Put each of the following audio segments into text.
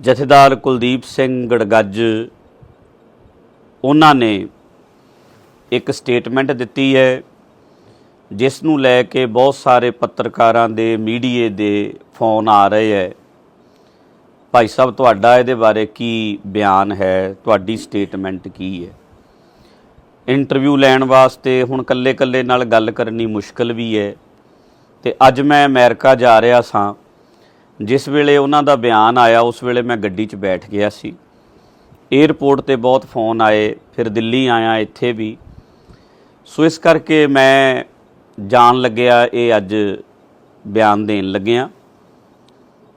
ਜਥੇਦਾਰ ਕੁਲਦੀਪ ਸਿੰਘ ਗੜਗੱਜ, ਉਹਨਾਂ ਨੇ ਇੱਕ ਸਟੇਟਮੈਂਟ ਦਿੱਤੀ ਹੈ, ਜਿਸ ਨੂੰ ਲੈ ਕੇ ਬਹੁਤ ਸਾਰੇ ਪੱਤਰਕਾਰਾਂ ਦੇ ਮੀਡੀਏ ਦੇ ਫੋਨ ਆ ਰਹੇ ਹੈ। ਭਾਈ ਸਾਹਿਬ, ਤੁਹਾਡਾ ਇਹਦੇ ਬਾਰੇ ਕੀ ਬਿਆਨ ਹੈ? ਤੁਹਾਡੀ ਸਟੇਟਮੈਂਟ ਕੀ ਹੈ? ਇੰਟਰਵਿਊ ਲੈਣ ਵਾਸਤੇ ਹੁਣ ਕੱਲੇ-ਕੱਲੇ ਨਾਲ ਗੱਲ ਕਰਨੀ ਮੁਸ਼ਕਲ ਵੀ ਹੈ। ਤੇ ਅੱਜ ਮੈਂ ਅਮਰੀਕਾ ਜਾ ਰਿਹਾ ਸਾਂ ਜਿਸ ਵੇਲੇ ਉਹਨਾਂ ਦਾ ਬਿਆਨ ਆਇਆ, ਉਸ ਵੇਲੇ ਮੈਂ ਗੱਡੀ 'ਚ ਬੈਠ ਗਿਆ ਸੀ। 에ਅਰਪੋਰਟ ਤੇ ਬਹੁਤ ਫੋਨ ਆਏ, ਫਿਰ ਦਿੱਲੀ ਆਇਆ, ਇੱਥੇ ਵੀ। ਸੋ ਇਸ ਕਰਕੇ ਮੈਂ ਜਾਣ ਲੱਗਿਆ, ਇਹ ਅੱਜ ਬਿਆਨ ਦੇਣ ਲੱਗਿਆ।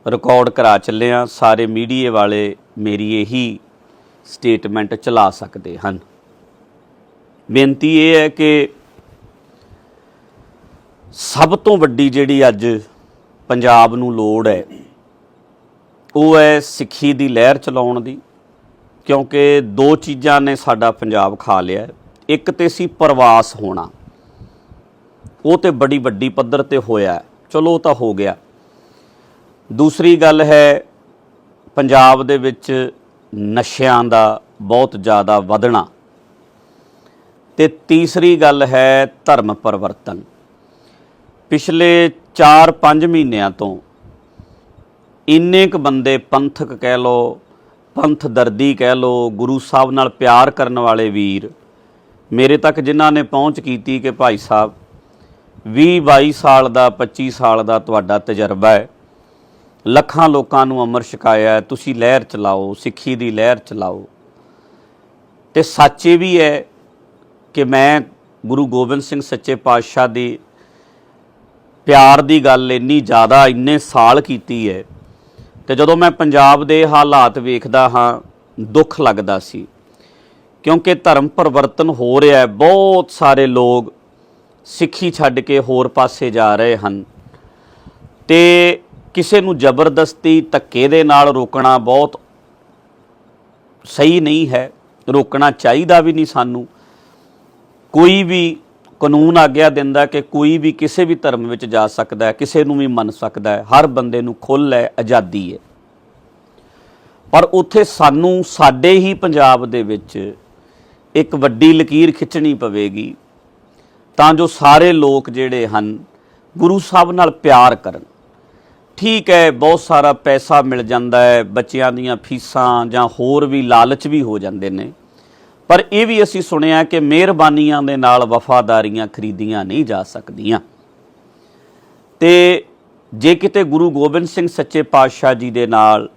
ਰਿਕਾਰਡ ਕਰਾ ਚੱਲਿਆ, ਸਾਰੇ ਮੀਡੀਏ ਵਾਲੇ ਮੇਰੀ ਇਹੀ ਸਟੇਟਮੈਂਟ ਚਲਾ ਸਕਦੇ ਹਨ। ਬੇਨਤੀ ਇਹ ਹੈ ਕਿ ਸਭ ਤੋਂ ਵੱਡੀ ਜਿਹੜੀ ਅੱਜ ਪੰਜਾਬ ਨੂੰ ਲੋੜ ਹੈ, ਉਹ ਹੈ ਸਿੱਖੀ ਦੀ ਲਹਿਰ ਚਲਾਉਣ ਦੀ, ਕਿਉਂਕਿ ਦੋ ਚੀਜ਼ਾਂ ਨੇ ਸਾਡਾ ਪੰਜਾਬ ਖਾ ਲਿਆ ਇੱਕ ਤੇ ਸੀ ਪ੍ਰਵਾਸ ਹੋਣਾ, ਉਹ ਤੇ ਬੜੀ ਵੱਡੀ ਪੱਧਰ ਤੇ ਹੋਇਆ ਚਲੋ, ਉਹ ਤਾਂ ਹੋ ਗਿਆ। ਦੂਸਰੀ ਗੱਲ ਹੈ, ਪੰਜਾਬ ਦੇ ਵਿੱਚ ਨਸ਼ਿਆਂ ਦਾ ਬਹੁਤ ਜ਼ਿਆਦਾ ਵਧਣਾ। ਤੇ ਤੀਸਰੀ ਗੱਲ ਹੈ ਧਰਮ ਪਰਿਵਰਤਨ। ਪਿਛਲੇ 4-5 ਮਹੀਨਿਆਂ ਤੋਂ ਇੰਨੇ ਕ ਬੰਦੇ ਪੰਥਕ ਕਹਿ ਲੋ ਪੰਥ ਦਰਦੀ ਕਹਿ ਲੋ ਗੁਰੂ ਸਾਹਿਬ ਨਾਲ ਪਿਆਰ ਕਰਨ ਵਾਲੇ ਵੀਰ, ਮੇਰੇ ਤੱਕ ਜਿਨ੍ਹਾਂ ਨੇ ਪਹੁੰਚ ਕੀਤੀ ਕਿ ਭਾਈ ਸਾਹਿਬ 20 22 ਸਾਲ ਦਾ 25 ਸਾਲ ਦਾ ਤੁਹਾਡਾ ਤਜਰਬਾ ਹੈ। ਲੱਖਾਂ ਲੋਕਾਂ ਨੂੰ ਅਮਰ ਛਕਾਇਆ ਤੁਸੀਂ ਲਹਿਰ ਚਲਾਓ, ਸਿੱਖੀ ਦੀ ਲਹਿਰ ਚਲਾਓ। ਤੇ ਸੱਚ ਇਹ ਵੀ ਹੈ ਕਿ ਮੈਂ ਗੁਰੂ ਗੋਬਿੰਦ ਸਿੰਘ ਸੱਚੇ ਪਾਤਸ਼ਾਹ ਦੀ ਪਿਆਰ ਦੀ ਗੱਲ ਇੰਨੀ ਜ਼ਿਆਦਾ ਇੰਨੇ ਸਾਲ ਕੀਤੀ ਹੈ ਤੇ ਜਦੋਂ ਮੈਂ ਪੰਜਾਬ ਦੇ ਹਾਲਾਤ ਵੇਖਦਾ ਹਾਂ, ਦੁੱਖ ਲੱਗਦਾ ਸੀ। ਕਿਉਂਕਿ ਧਰਮ ਪਰਿਵਰਤਨ ਹੋ ਰਿਹਾ ਹੈ, ਬਹੁਤ ਸਾਰੇ ਲੋਕ ਸਿੱਖੀ ਛੱਡ ਕੇ ਹੋਰ ਪਾਸੇ ਜਾ ਰਹੇ ਹਨ। ਤੇ ਕਿਸੇ ਨੂੰ ਜ਼ਬਰਦਸਤੀ ਧੱਕੇ ਦੇ ਨਾਲ ਰੋਕਣਾ ਬਹੁਤ ਸਹੀ ਨਹੀਂ ਹੈ, ਰੋਕਣਾ ਚਾਹੀਦਾ ਵੀ ਨਹੀਂ ਸਾਨੂੰ। ਕੋਈ ਵੀ ਕਾਨੂੰਨ ਆਗਿਆ ਦਿੰਦਾ ਕਿ ਕੋਈ ਵੀ ਕਿਸੇ ਵੀ ਧਰਮ ਵਿੱਚ ਜਾ ਸਕਦਾ ਹੈ, ਕਿਸੇ ਨੂੰ ਵੀ ਮੰਨ ਸਕਦਾ ਹੈ, ਹਰ ਬੰਦੇ ਨੂੰ ਖੁੱਲ੍ਹ ਹੈ, ਆਜ਼ਾਦੀ ਹੈ। ਪਰ ਉੱਥੇ ਸਾਨੂੰ, ਸਾਡੇ ਹੀ ਪੰਜਾਬ ਦੇ ਵਿੱਚ ਇੱਕ ਵੱਡੀ ਲਕੀਰ ਖਿੱਚਣੀ ਪਵੇਗੀ, ਤਾਂ ਜੋ ਸਾਰੇ ਲੋਕ ਜਿਹੜੇ ਹਨ, ਗੁਰੂ ਸਾਹਿਬ ਨਾਲ ਪਿਆਰ ਕਰਨ। ਠੀਕ ਹੈ, ਬਹੁਤ ਸਾਰਾ ਪੈਸਾ ਮਿਲ ਜਾਂਦਾ ਹੈ, ਬੱਚਿਆਂ ਦੀਆਂ ਫੀਸਾਂ ਜਾਂ ਹੋਰ ਵੀ ਲਾਲਚ ਵੀ ਹੋ ਜਾਂਦੇ ਨੇ। ਪਰ ਇਹ ਵੀ ਅਸੀਂ ਸੁਣਿਆ ਕਿ ਮਿਹਰਬਾਨੀਆਂ ਦੇ ਨਾਲ ਵਫਾਦਾਰੀਆਂ ਖਰੀਦੀਆਂ ਨਹੀਂ ਜਾ ਸਕਦੀਆਂ। ਤੇ ਜੇ ਕਿਤੇ ਗੁਰੂ ਗੋਬਿੰਦ ਸਿੰਘ ਸੱਚੇ ਪਾਤਸ਼ਾਹ ਜੀ ਦੇ ਨਾਲ,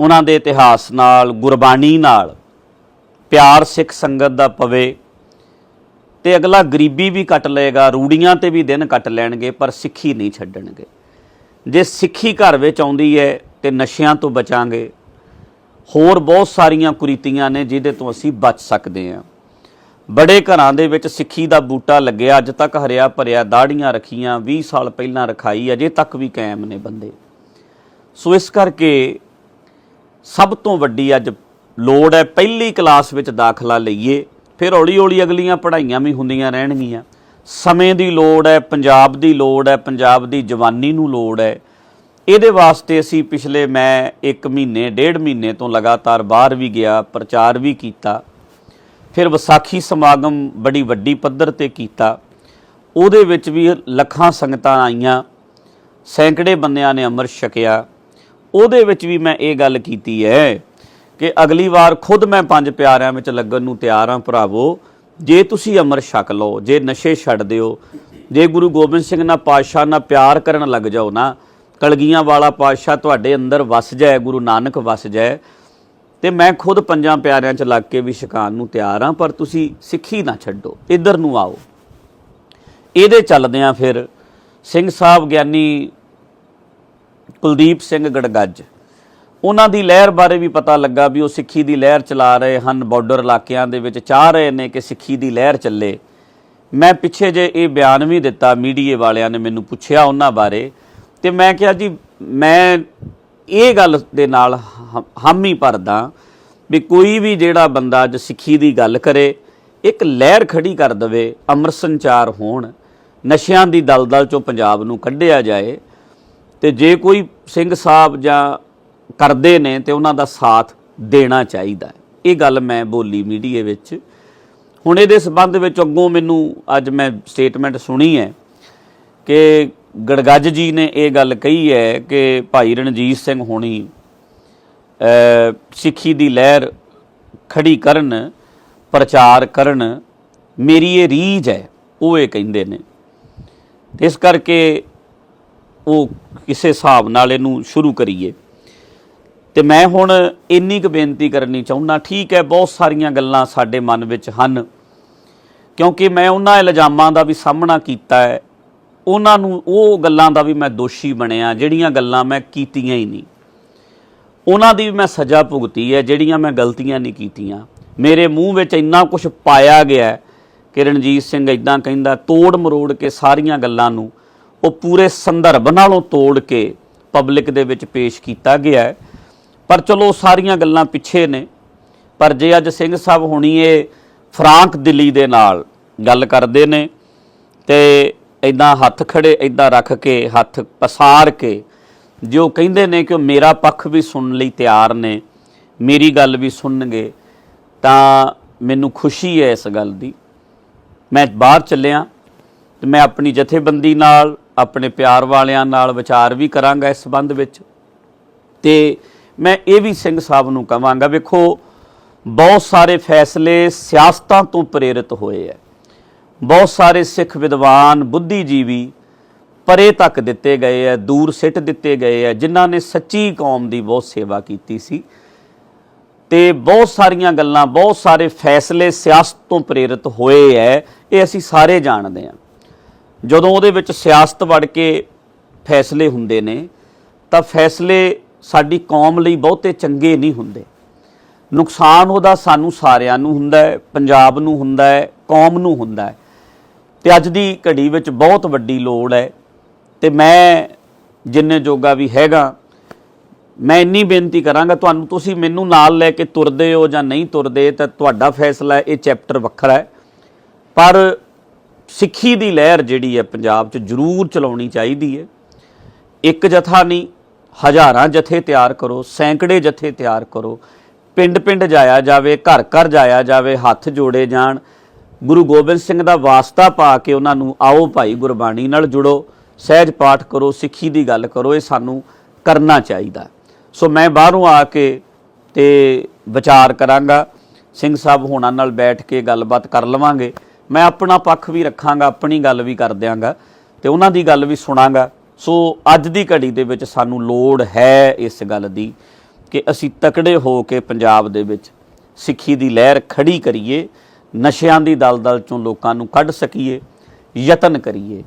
ਉਹਨਾਂ ਦੇ ਇਤਿਹਾਸ ਨਾਲ, ਗੁਰਬਾਣੀ ਨਾਲ ਪਿਆਰ ਸਿੱਖ ਸੰਗਤ ਦਾ ਪਵੇ, ਤੇ ਅਗਲਾ ਗਰੀਬੀ ਵੀ ਕੱਟ ਲਏਗਾ, ਰੂੜੀਆਂ ਤੇ ਵੀ ਦਿਨ ਕੱਟ ਲੈਣਗੇ, ਪਰ ਸਿੱਖੀ ਨਹੀਂ ਛੱਡਣਗੇ। ਜੇ ਸਿੱਖੀ ਘਰ ਵਿੱਚ ਆਉਂਦੀ ਹੈ ਤੇ ਨਸ਼ਿਆਂ ਤੋਂ ਬਚਾਂਗੇ ਹੋਰ ਬਹੁਤ ਸਾਰੀਆਂ ਕੁਰੀਤੀਆਂ ਨੇ ਜਿਹਦੇ ਤੋਂ ਅਸੀਂ ਬਚ ਸਕਦੇ ਹਾਂ। ਬੜੇ ਘਰਾਂ ਦੇ ਵਿੱਚ ਸਿੱਖੀ ਦਾ ਬੂਟਾ ਲੱਗਿਆ, ਅੱਜ ਤੱਕ ਹਰਿਆ ਭਰਿਆ ਦਾੜੀਆਂ ਰੱਖੀਆਂ 20 ਸਾਲ ਪਹਿਲਾਂ ਰਖਾਈ, ਅਜੇ ਤੱਕ ਵੀ ਕਾਇਮ ਨੇ ਬੰਦੇ। ਸੋ ਇਸ ਕਰਕੇ ਸਭ ਤੋਂ ਵੱਡੀ ਅੱਜ ਲੋੜ ਹੈ, ਪਹਿਲੀ ਕਲਾਸ ਵਿੱਚ ਦਾਖਲਾ ਲਈਏ, ਫਿਰ ਹੌਲੀ ਹੌਲੀ ਅਗਲੀਆਂ ਪੜ੍ਹਾਈਆਂ ਵੀ ਹੁੰਦੀਆਂ ਰਹਿਣਗੀਆਂ। ਸਮੇਂ ਦੀ ਲੋੜ ਹੈ, ਪੰਜਾਬ ਦੀ ਲੋੜ ਹੈ, ਪੰਜਾਬ ਦੀ ਜਵਾਨੀ ਨੂੰ ਲੋੜ ਹੈ। ਇਹਦੇ ਵਾਸਤੇ ਅਸੀਂ ਪਿਛਲੇ ਮੈਂ 1 ਮਹੀਨੇ, ਡੇਢ ਮਹੀਨੇ ਤੋਂ ਲਗਾਤਾਰ ਬਾਹਰ ਵੀ ਗਿਆ, ਪ੍ਰਚਾਰ ਵੀ ਕੀਤਾ। ਫਿਰ ਵਿਸਾਖੀ ਸਮਾਗਮ ਬੜੀ ਵੱਡੀ ਪੱਧਰ ਤੇ ਕੀਤਾ। ਉਹਦੇ ਵਿੱਚ ਵੀ ਲੱਖਾਂ ਸੰਗਤਾਂ ਆਈਆਂ। ਸੈਂਕੜੇ ਬੰਦਿਆਂ ਨੇ ਅੰਮ੍ਰਿਤ ਛਕਿਆ। ਉਹਦੇ ਵਿੱਚ ਵੀ ਮੈਂ ਇਹ ਗੱਲ ਕੀਤੀ ਹੈ ਕਿ ਅਗਲੀ ਵਾਰ ਖੁਦ ਮੈਂ ਪੰਜ ਪਿਆਰਿਆਂ ਵਿੱਚ ਲੱਗਣ ਨੂੰ ਤਿਆਰ ਹਾਂ, ਭਰਾਵੋ। ਜੇ ਤੁਸੀਂ ਅਮਰ ਛਕ ਲਓ, ਜੇ ਨਸ਼ੇ ਛੱਡ ਦਿਓ ਜੇ ਗੁਰੂ ਗੋਬਿੰਦ ਸਿੰਘ ਨਾਲ ਪਾਤਸ਼ਾਹ ਨਾਲ ਪਿਆਰ ਕਰਨ ਲੱਗ ਜਾਓ ਨਾ ਕਲਗੀਆਂ ਵਾਲਾ ਪਾਤਸ਼ਾਹ ਤੁਹਾਡੇ ਅੰਦਰ ਵਸ ਜਾਏ, ਗੁਰੂ ਨਾਨਕ ਵਸ ਜਾਏ। ਤੇ ਮੈਂ ਖੁਦ ਪੰਜਾਂ ਪਿਆਰਿਆਂ ਚ ਲੱਗ ਕੇ ਵੀ ਛਕਾਣ ਨੂੰ ਤਿਆਰ ਹਾਂ ਪਰ ਤੁਸੀਂ ਸਿੱਖੀ ਨਾ ਛੱਡੋ। ਇੱਧਰ ਨੂੰ ਆਓ। ਇਹਦੇ ਚੱਲਦਿਆਂ ਫਿਰ ਸਿੰਘ ਸਾਹਿਬ ਗਿਆਨੀ ਕੁਲਦੀਪ ਸਿੰਘ ਗੜਗੱਜ, ਉਹਨਾਂ ਦੀ ਲਹਿਰ ਬਾਰੇ ਵੀ ਪਤਾ ਲੱਗਾ ਵੀ ਉਹ ਸਿੱਖੀ ਦੀ ਲਹਿਰ ਚਲਾ ਰਹੇ ਹਨ, ਬਾਰਡਰ ਇਲਾਕਿਆਂ ਦੇ ਵਿੱਚ ਚਾਹ ਰਹੇ ਨੇ ਕਿ ਸਿੱਖੀ ਦੀ ਲਹਿਰ ਚੱਲੇ। ਮੈਂ ਪਿੱਛੇ ਜੇ ਇਹ ਬਿਆਨ ਵੀ ਦਿੱਤਾ, ਮੀਡੀਏ ਵਾਲਿਆਂ ਨੇ ਮੈਨੂੰ ਪੁੱਛਿਆ ਉਹਨਾਂ ਬਾਰੇ ਤੇ ਮੈਂ ਕਿਹਾ ਜੀ, ਮੈਂ ਇਹ ਗੱਲ ਦੇ ਨਾਲ ਹ- ਹਾਮੀ ਭਰਦਾ ਵੀ ਕੋਈ ਵੀ ਜਿਹੜਾ ਬੰਦਾ ਅੱਜ ਸਿੱਖੀ ਦੀ ਗੱਲ ਕਰੇ, ਇੱਕ ਲਹਿਰ ਖੜੀ ਕਰ ਦਵੇ ਅੰਮ੍ਰਿਤ ਸੰਚਾਰ ਹੋਣ, ਨਸ਼ਿਆਂ ਦੀ ਦਲਦਲ ਚੋਂ ਪੰਜਾਬ ਨੂੰ ਕੱਢਿਆ ਜਾਏ, ਤੇ ਜੇ ਕੋਈ ਸਿੰਘ ਸਾਹਿਬ ਜਾਂ ਕਰਦੇ ਨੇ ਤੇ ਉਹਨਾਂ ਦਾ ਸਾਥ ਦੇਣਾ ਚਾਹੀਦਾ ਇਹ ਗੱਲ ਮੈਂ ਬੋਲੀ ਮੀਡੀਆ ਵਿੱਚ। ਹੁਣ ਇਹਦੇ ਸਬੰਧ ਵਿੱਚ ਅੱਗੋਂ ਮੈਨੂੰ ਅੱਜ ਮੈਂ ਸਟੇਟਮੈਂਟ ਸੁਣੀ ਹੈ ਕਿ ਗੜਗੱਜ ਜੀ ਨੇ ਇਹ ਗੱਲ ਕਹੀ ਹੈ ਕਿ ਭਾਈ ਰਣਜੀਤ ਸਿੰਘ ਹੋਣੀ ਸਿੱਖੀ ਦੀ ਲਹਿਰ ਖੜੀ ਕਰਨ, ਪ੍ਰਚਾਰ ਕਰਨ, ਮੇਰੀ ਇਹ ਰੀਝ ਹੈ, ਉਹ ਇਹ ਕਹਿੰਦੇ ਨੇ। ਤੇ ਇਸ ਕਰਕੇ ਉਹ ਕਿਸੇ ਹਿਸਾਬ ਨਾਲ ਇਹਨੂੰ ਸ਼ੁਰੂ ਕਰੀਏ। ਤੇ ਮੈਂ ਹੁਣ ਇੰਨੀ ਕੁ ਬੇਨਤੀ ਕਰਨੀ ਚਾਹੁੰਦਾ, ਠੀਕ ਹੈ, ਬਹੁਤ ਸਾਰੀਆਂ ਗੱਲਾਂ ਸਾਡੇ ਮਨ ਵਿੱਚ ਹਨ, ਕਿਉਂਕਿ ਮੈਂ ਉਹਨਾਂ ਇਲਜ਼ਾਮਾਂ ਦਾ ਵੀ ਸਾਹਮਣਾ ਕੀਤਾ ਹੈ। ਉਹਨਾਂ ਨੂੰ ਉਹ ਗੱਲਾਂ ਦਾ ਵੀ ਮੈਂ ਦੋਸ਼ੀ ਬਣਿਆ, ਜਿਹੜੀਆਂ ਗੱਲਾਂ ਮੈਂ ਕੀਤੀਆਂ ਹੀ ਨਹੀਂ। ਉਹਨਾਂ ਦੀ ਵੀ ਮੈਂ ਸਜ਼ਾ ਭੁਗਤੀ ਹੈ, ਜਿਹੜੀਆਂ ਮੈਂ ਗਲਤੀਆਂ ਨਹੀਂ ਕੀਤੀਆਂ। ਮੇਰੇ ਮੂੰਹ ਵਿੱਚ ਇੰਨਾ ਕੁਝ ਪਾਇਆ ਗਿਆ ਕਿ ਰਣਜੀਤ ਸਿੰਘ ਇਦਾਂ ਕਹਿੰਦਾ, ਤੋੜ ਮਰੋੜ ਕੇ ਸਾਰੀਆਂ ਗੱਲਾਂ ਨੂੰ ਉਹ ਪੂਰੇ ਸੰਦਰਭ ਨਾਲੋਂ ਤੋੜ ਕੇ ਪਬਲਿਕ ਦੇ ਵਿੱਚ ਪੇਸ਼ ਕੀਤਾ ਗਿਆ ਪਰ ਚਲੋ ਉਹ ਸਾਰੀਆਂ ਗੱਲਾਂ ਪਿੱਛੇ ਨੇ। ਪਰ ਜੇ ਅੱਜ ਸਿੰਘ ਸਾਹਿਬ ਹੁਣੀ ਇਹ ਫਰਾਂਕ ਦਿੱਲੀ ਦੇ ਨਾਲ ਗੱਲ ਕਰਦੇ ਨੇ, ਤੇ ਇਦਾਂ ਹੱਥ ਖੜੇ ਇਦਾਂ ਰੱਖ ਕੇ, ਹੱਥ ਪਸਾਰ ਕੇ, ਜੋ ਕਹਿੰਦੇ ਨੇ ਕਿ ਉਹ ਮੇਰਾ ਪੱਖ ਵੀ ਸੁਣਨ ਲਈ ਤਿਆਰ ਨੇ, ਮੇਰੀ ਗੱਲ ਵੀ ਸੁਣਨਗੇ, ਤਾਂ ਮੈਨੂੰ ਖੁਸ਼ੀ ਹੈ ਇਸ ਗੱਲ ਦੀ। ਮੈਂ ਬਾਹਰ ਚੱਲਿਆ ਤੇ ਮੈਂ ਆਪਣੀ ਜਥੇਬੰਦੀ ਨਾਲ, ਆਪਣੇ ਪਿਆਰ ਵਾਲਿਆਂ ਨਾਲ ਵਿਚਾਰ ਵੀ ਕਰਾਂਗਾ ਇਸ ਸੰਬੰਧ ਵਿੱਚ। ਤੇ ਮੈਂ ਇਹ ਵੀ ਸਿੰਘ ਸਾਹਿਬ ਨੂੰ ਕਹਾਂਗਾ ਵੇਖੋ, ਬਹੁਤ ਸਾਰੇ ਫੈਸਲੇ ਸਿਆਸਤਾਂ ਤੋਂ ਪ੍ਰੇਰਿਤ ਹੋਏ ਹੈ। ਬਹੁਤ ਸਾਰੇ ਸਿੱਖ ਵਿਦਵਾਨ, ਬੁੱਧੀਜੀਵੀ ਪਰੇ ਤੱਕ ਦਿੱਤੇ ਗਏ ਹੈ ਦੂਰ ਸਿੱਟ ਦਿੱਤੇ ਗਏ ਹੈ ਜਿਨ੍ਹਾਂ ਨੇ ਸੱਚੀ ਕੌਮ ਦੀ ਬਹੁਤ ਸੇਵਾ ਕੀਤੀ ਸੀ। ਤੇ ਬਹੁਤ ਸਾਰੀਆਂ ਗੱਲਾਂ, ਬਹੁਤ ਸਾਰੇ ਫੈਸਲੇ ਸਿਆਸਤ ਤੋਂ ਪ੍ਰੇਰਿਤ ਹੋਏ ਹੈ ਇਹ ਅਸੀਂ ਸਾਰੇ ਜਾਣਦੇ ਹਾਂ ਜਦੋਂ ਉਹਦੇ ਵਿੱਚ ਸਿਆਸਤ ਵੜ ਕੇ ਫੈਸਲੇ ਹੁੰਦੇ ਨੇ, ਤਾਂ ਫੈਸਲੇ ਸਾਡੀ ਕੌਮ ਲਈ ਬਹੁਤੇ ਚੰਗੇ ਨਹੀਂ ਹੁੰਦੇ। ਨੁਕਸਾਨ ਉਹਦਾ ਸਾਨੂੰ ਸਾਰਿਆਂ ਨੂੰ ਹੁੰਦਾ ਹੈ ਪੰਜਾਬ ਨੂੰ ਹੁੰਦਾ ਹੈ ਕੌਮ ਨੂੰ ਹੁੰਦਾ ਹੈ ਤੇ ਅੱਜ ਦੀ ਘੜੀ ਵਿੱਚ ਬਹੁਤ ਵੱਡੀ ਲੋੜ ਹੈ ਤੇ ਮੈਂ ਜਿੰਨੇ ਜੋਗਾ ਵੀ ਹੈਗਾ, ਮੈਂ ਇੰਨੀ ਬੇਨਤੀ ਕਰਾਂਗਾ, ਤੁਹਾਨੂੰ ਤੁਸੀਂ ਮੈਨੂੰ ਨਾਲ ਲੈ ਕੇ ਤੁਰਦੇ ਹੋ ਜਾਂ ਨਹੀਂ ਤੁਰਦੇ, ਤਾਂ ਤੁਹਾਡਾ ਫੈਸਲਾ ਹੈ, ਇਹ ਚੈਪਟਰ ਵੱਖਰਾ ਹੈ। ਪਰ ਸਿੱਖੀ ਦੀ ਲਹਿਰ ਜਿਹੜੀ ਹੈ ਪੰਜਾਬ 'ਚ ਜ਼ਰੂਰ ਚਲਾਉਣੀ ਚਾਹੀਦੀ ਹੈ। ਇੱਕ ਜਥਾ ਨਹੀਂ, ਹਜ਼ਾਰਾਂ ਜਥੇ ਤਿਆਰ ਕਰੋ, ਸੈਂਕੜੇ ਜਥੇ ਤਿਆਰ ਕਰੋ। ਪਿੰਡ ਪਿੰਡ ਜਾਇਆ ਜਾਵੇ ਘਰ ਘਰ ਜਾਇਆ ਜਾਵੇ, ਹੱਥ ਜੋੜੇ ਜਾਣ ਗੁਰੂ ਗੋਬਿੰਦ ਸਿੰਘ ਦਾ ਵਾਸਤਾ ਪਾ ਕੇ ਉਹਨਾਂ ਨੂੰ ਆਓ ਭਾਈ ਗੁਰਬਾਣੀ ਨਾਲ ਜੁੜੋ, ਸਹਿਜ ਪਾਠ ਕਰੋ, ਸਿੱਖੀ ਦੀ ਗੱਲ ਕਰੋ, ਇਹ ਸਾਨੂੰ ਕਰਨਾ ਚਾਹੀਦਾ। ਸੋ ਮੈਂ ਬਾਹਰੋਂ ਆ ਕੇ ਤੇ ਵਿਚਾਰ ਕਰਾਂਗਾ, ਸਿੰਘ ਸਾਹਿਬ ਹੋਣਾ ਨਾਲ ਬੈਠ ਕੇ ਗੱਲਬਾਤ ਕਰ ਲਵਾਂਗੇ। ਮੈਂ ਆਪਣਾ ਪੱਖ ਵੀ ਰੱਖਾਂਗਾ, ਆਪਣੀ ਗੱਲ ਵੀ ਕਰ ਦਿਆਂਗਾ ਤੇ ਉਹਨਾਂ ਦੀ ਗੱਲ ਵੀ ਸੁਣਾਂਗਾ। ਸੋ ਅੱਜ ਦੀ ਘੜੀ ਦੇ ਵਿੱਚ ਸਾਨੂੰ ਲੋੜ ਹੈ ਇਸ ਗੱਲ ਦੀ ਕਿ ਅਸੀਂ ਤਕੜੇ ਹੋ ਕੇ ਪੰਜਾਬ ਦੇ ਵਿੱਚ ਸਿੱਖੀ ਦੀ ਲਹਿਰ ਖੜੀ ਕਰੀਏ। ਨਸ਼ਿਆਂ ਦੀ ਦਲਦਲ ਚੋਂ ਲੋਕਾਂ ਨੂੰ ਕੱਢ ਸਕੀਏ ਯਤਨ ਕਰੀਏ।